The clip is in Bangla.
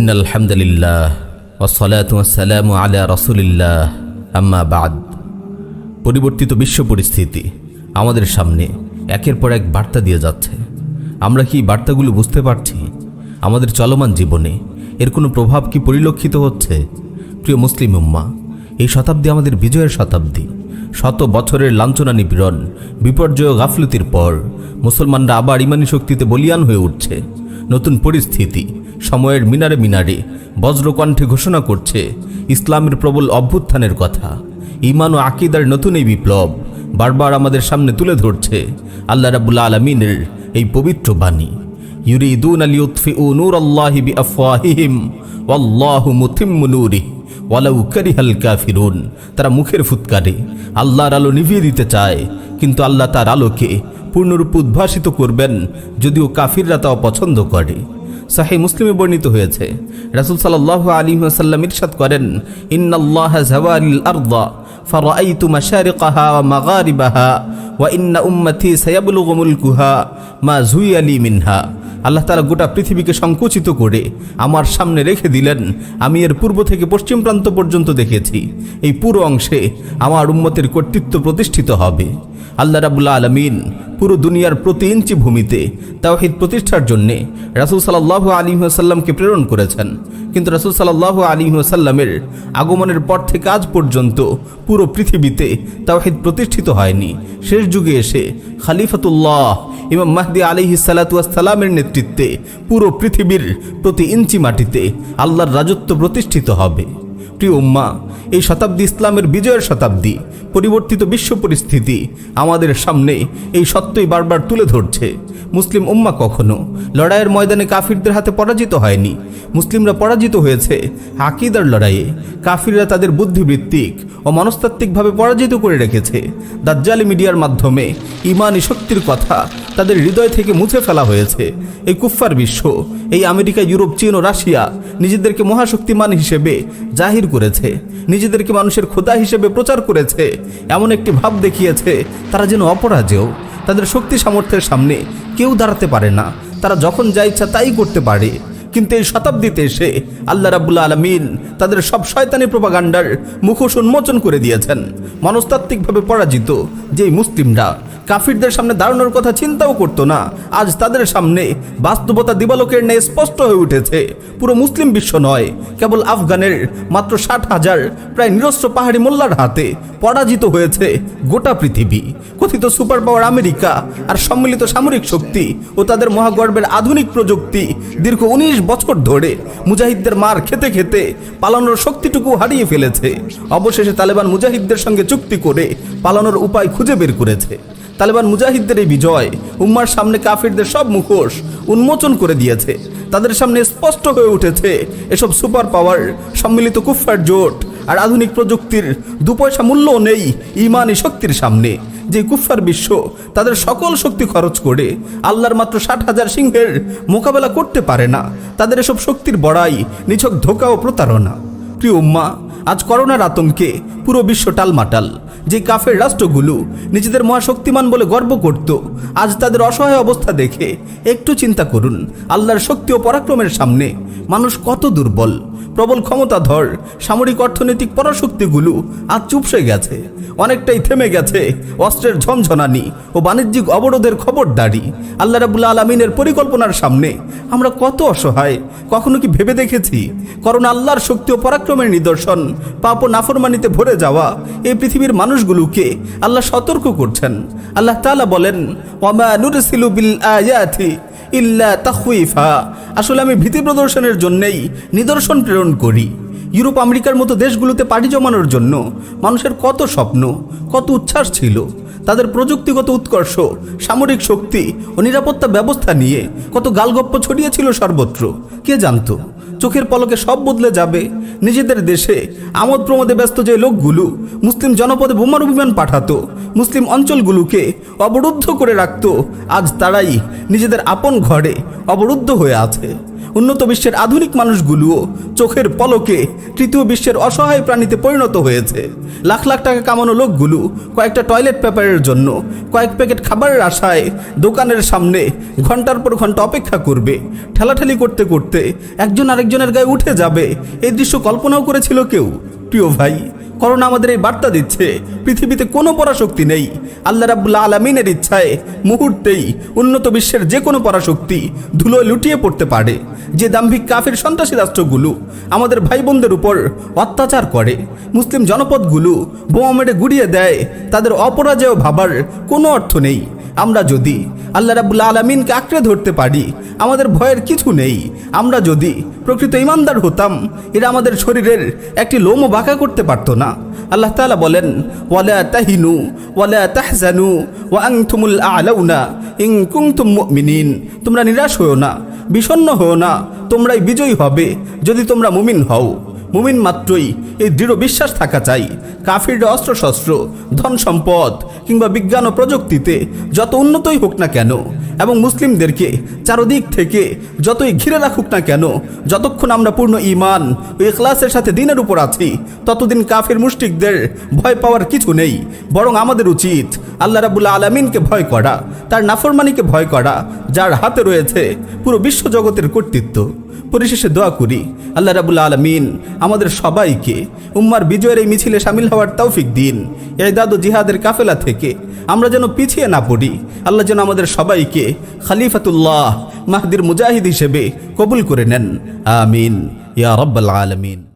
ইন আলহামদুলিল্লাহ ওসলাত ওয়াসালাম আলা রসুলিল্লাহ, আম্মা বাদ। পরিবর্তিত বিশ্ব পরিস্থিতি আমাদের সামনে একের পর এক বার্তা দিয়ে যাচ্ছে। আমরা কি বার্তাগুলো বুঝতে পারছি? আমাদের চলমান জীবনে এর কোনো প্রভাব কি পরিলক্ষিত হচ্ছে? প্রিয় মুসলিম উম্মা, এই শতাব্দী আমাদের বিজয়ের শতাব্দী। শত বছরের লাঞ্ছনা নিপীড়ন, বিপর্যয় গাফলতির পর মুসলমানরা আবার ইমানি শক্তিতে বলিয়ান হয়ে উঠছে। নতুন পরিস্থিতি সময়ের মিনারে মিনারে বজ্রকণ্ঠে ঘোষণা করছে ইসলামের প্রবল অভ্যুত্থানের কথা। ইমান ও আকিদার নতুন এই বিপ্লব বারবার আমাদের সামনে তুলে ধরছে আল্লাহ রাবুল্লা আলমিনের এই পবিত্র বাণী। ইউরিদুন আলী উৎফি উ নূর আল্লাহি বি আফওয়াহিহিম ওয়াল্লাহু মুতিম্মু নূরিহি ওয়ালাউ কারিহাল কাফিরুন। তারা মুখের ফুৎকারে আল্লাহর আলো নিভিয়ে দিতে চায়, কিন্তু আল্লাহ তার আলোকে পূর্ণরূপে উদ্ভাসিত করবেন, যদিও কাফিররা তাও পছন্দ করে। সাহি মুসলিমে বর্ণিত হয়েছে রাসুল সাল্লাহ আলী সাল্লাম ইরশাদ করেন ইন্নাল্লাহ জাওয়ালিল আরদা فرأيت مشارقها ومغاربها وإن أمتي سيبلغ ملكها ما زوي لي منها আল্লাহ তারা গোটা পৃথিবীকে সংকুচিত করে আমার সামনে রেখে দিলেন। আমি এর পূর্ব থেকে পশ্চিম প্রান্ত পর্যন্ত দেখেছি। এই পুরো অংশে আমার উম্মতের কর্তৃত্ব প্রতিষ্ঠিত হবে। আল্লাহ রাবুল্লা আলমিন পুরো দুনিয়ার প্রতি ইঞ্চি ভূমিতে তাওহিদ প্রতিষ্ঠার জন্যে রাসুল সাল্লাহ আলী প্রেরণ করেছেন। কিন্তু রাসুল সাল্লাহ আলী সাল্লামের আগমনের পর থেকে আজ পর্যন্ত পুরো পৃথিবীতে তাওহিদ প্রতিষ্ঠিত হয়নি। শেষ যুগে এসে খালিফাতুল্লাহ ইমাম মাহদি আলিহি সালাতামের নেতৃত্বে পুরো পৃথিবীর প্রতি ইঞ্চি মাটিতে আল্লাহর রাজত্ব প্রতিষ্ঠিত হবে। প্রিয় উম্মা, এই শতাব্দী ইসলামের বিজয়ের শতাব্দী, পরিবর্তিত বিশ্ব পরিস্থিতি আমাদের সামনে এই সত্যই বারবার তুলে ধরছে। মুসলিম উম্মা কখনো লড়াইয়ের ময়দানে কাফিরদের হাতে পরাজিত হয়নি। মুসলিমরা পরাজিত হয়েছে আকিদার লড়াইয়ে। কাফিররা তাদের বুদ্ধিবৃত্তিক ও মনস্তাত্ত্বিকভাবে পরাজিত করে রেখেছে। দাজ্জালি মিডিয়ার মাধ্যমে ইমানি শক্তির কথা তাদের হৃদয় থেকে মুছে ফেলা হয়েছে। এই কুফফার বিশ্ব, এই আমেরিকা, ইউরোপ, চীন ও রাশিয়া নিজেদেরকে মহাশক্তিমান হিসেবে জাহির করেছে। নিজেদেরকে মানুষের খোদা হিসেবে প্রচার করেছে। এমন একটি ভাব দেখিয়েছে, তারা যেন অপরাজেয়। তাদের শক্তি সামর্থ্যের সামনে কেউ দাঁড়াতে পারে না। তারা যখন যা ইচ্ছা তাই করতে পারে। কিন্তু এই শতাব্দীতে এসে আল্লাহ রাবুল্লা আলমিন তাদের সব শয়তানি প্রপাগান্ডার মুখোশ উন্মোচন করে দিয়েছেন। মনস্তাত্ত্বিকভাবে পরাজিত যেই মুসলিমরা কাফিরদের সামনে দাঁড়ানোর কথা চিন্তাও করতো না। আজ তাদের সামনে বাস্তবতা দিবালোকের ন্যায় স্পষ্ট হয়ে উঠেছে। পুরো মুসলিম বিশ্ব নয়, কেবল আফগানের মাত্র ষাট হাজার, প্রায় নিরস্ত্র পাহাড়ি মোল্লার হাতে পরাজিত হয়েছে গোটা পৃথিবী। কথিত সুপার পাওয়ার আমেরিকা আর সম্মিলিত সামরিক শক্তি ও তাদের মহাগর্বের আধুনিক প্রযুক্তি দীর্ঘ উনিশ বছর ধরে মুজাহিদদের মার খেতে খেতে পালানোর শক্তিটুকু হারিয়ে ফেলেছে। অবশেষে তালেবান মুজাহিদদের সঙ্গে চুক্তি করে পালানোর উপায় খুঁজে বের করেছে। তালেবান মুজাহিদদের এই বিজয় উম্মার সামনে কাফিরদের সব মুখোশ উন্মোচন করে দিয়েছে। তাদের সামনে স্পষ্ট হয়ে উঠেছে এসব সুপার পাওয়ার, সম্মিলিত কুফার জোট আর আধুনিক প্রযুক্তির দু পয়সা মূল্যও নেই ইমানই শক্তির সামনে। যে কুফার বিশ্ব, তাদের সকল শক্তি খরচ করে আল্লাহর মাত্র ষাট হাজার সিংহের মোকাবেলা করতে পারে না। তাদের এসব শক্তির বড়াই, নিছক ধোকা ও প্রতারণা। প্রিয় উম্মা, আজ করোনার আতঙ্কে পুরো বিশ্ব টালমাটাল। যে কাফের রাষ্ট্রগুলো নিজেদের মহাশক্তিমান বলে গর্ব করত, আজ তাদের অসহায় অবস্থা দেখে একটু চিন্তা করুন, আল্লাহর শক্তি ও পরাক্রমের সামনে মানুষ কত দুর্বল। প্রবল ক্ষমতাধর সামরিক অর্থনৈতিক পরাশক্তিগুলো আজ চুপসে গেছে। অনেকটাই থেমে গেছে অস্ত্রের ঝমঝনানি ও বাণিজ্যিক অবরোধের খবরদারি আল্লাহ রাবুল্লা আলমিনের পরিকল্পনার সামনে আমরা কত অসহায়, কখনো কি ভেবে দেখেছি? কারণ আল্লাহর শক্তি ও পরাক্রমের নিদর্শন, পাপ ও নাফরমানিতে ভরে যাওয়া এই পৃথিবীর মানুষগুলোকে আল্লাহ সতর্ক করছেন। আল্লাহ তালা বলেন নুরসিলু বিল ইল্লা তাহুইফা আসলে আমি ভীতি প্রদর্শনের জন্যেই নিদর্শন প্রেরণ করি। ইউরোপ, আমেরিকার মতো দেশগুলোতে পাড়ি জমানোর জন্য মানুষের কত স্বপ্ন, কত উচ্ছ্বাস ছিল, তাদের প্রযুক্তিগত উৎকর্ষ, সামরিক শক্তি ও নিরাপত্তা ব্যবস্থা নিয়ে কত গালগপ্প ছড়িয়েছিল সর্বত্র, কে জানতো? চোখের পলকে সব বদলে যাবে। নিজেদের দেশে আমোদ প্রমোদে ব্যস্ত যে লোকগুলো মুসলিম জনপদে বোমার বিমান পাঠাতো, মুসলিম অঞ্চলগুলোকে অবরুদ্ধ করে রাখত, আজ তারাই নিজেদের আপন ঘরে অবরুদ্ধ হয়ে আছে। উন্নত বিশ্বের আধুনিক মানুষগুলোও চোখের পলকে তৃতীয় বিশ্বের অসহায় প্রাণীতে পরিণত হয়েছে। লাখ লাখ টাকা কামানো লোকগুলো কয়েকটা টয়লেট পেপারের জন্য কয়েক প্যাকেট খাবারের আশায় দোকানের সামনে ঘণ্টার পর ঘণ্টা অপেক্ষা করবে। ঠেলাঠেলি করতে করতে একজন আরেকজনের গায়ে উঠে যাবে। এই দৃশ্য কল্পনাও করেছিল কেউ। প্রিয় ভাই করোনা আমাদের এই বার্তা দিচ্ছে। পৃথিবীতে কোনো পরাশক্তি নেই। আল্লাহ রাবুল্লা আলমিনের ইচ্ছায় মুহূর্তেই উন্নত বিশ্বের যে কোনো পরাশক্তি ধুলোয় লুটিয়ে পড়তে পারে। যে দাম্ভিক কাফের সন্ত্রাসী রাষ্ট্রগুলো আমাদের ভাই বোনদের উপর অত্যাচার করে, মুসলিম জনপদগুলো বোমা মেরে গুড়িয়ে দেয়, তাদের অপরাজয় ভাবার কোনো অর্থ নেই। আমরা যদি আল্লাহ রাবুল্লা আলমিনকে আঁকড়ে ধরতে পারি, আমাদের ভয়ের কিছু নেই। আমরা যদি প্রকৃত ইমানদার হতাম, এরা আমাদের শরীরের একটি লোমও বাঁকা করতে পারতো না। আল্লাহ তালা বলেন, ওয়ালা তাহিনু, ওয়ালা তাহজানু, ওয়া আনতুমুল আলাউনা ইং কুনতুম মুমিনিন। তোমরা নিরাশ হও না, বিষণ্ণ হও না, তোমরাই বিজয়ী হবে যদি তোমরা মুমিন হও। মুমিন মাত্রই এই দৃঢ় বিশ্বাস থাকা চাই। কাফিররা অস্ত্রশস্ত্র, ধন সম্পদ কিংবা বিজ্ঞান ও প্রযুক্তিতে যত উন্নতই হোক না কেন এবং মুসলিমদেরকে চারদিক থেকে যতই ঘিরে রাখুক না কেন, যতক্ষণ আমরা পূর্ণ ইমান ও ইখলাসের সাথে দিনের উপর আছি, ততদিন কাফির মুষ্টিকদের ভয় পাওয়ার কিছু নেই। বরং আমাদের উচিত আল্লাহ রাবুল্লাহ আলমিনকে ভয় করা, তার নাফরমানিকে ভয় করা, যার হাতে রয়েছে পুরো বিশ্বজগতের কর্তৃত্ব। পরিশেষে দোয়া করি। আল্লাহ রাবুল আলমিন আমাদের সবাইকে উম্মার বিজয়ের এই মিছিলে সামিল হওয়ার তৌফিক দিন। এদাদ দাদু জিহাদের কাফেলা থেকে আমরা যেন পিছিয়ে না পড়ি। আল্লাহ যেন আমাদের সবাইকে খালিফাতুল্লাহ মাহদির মুজাহিদ হিসেবে কবুল করে নেন। আমিন। ইয়া রব্বাল আলমিন।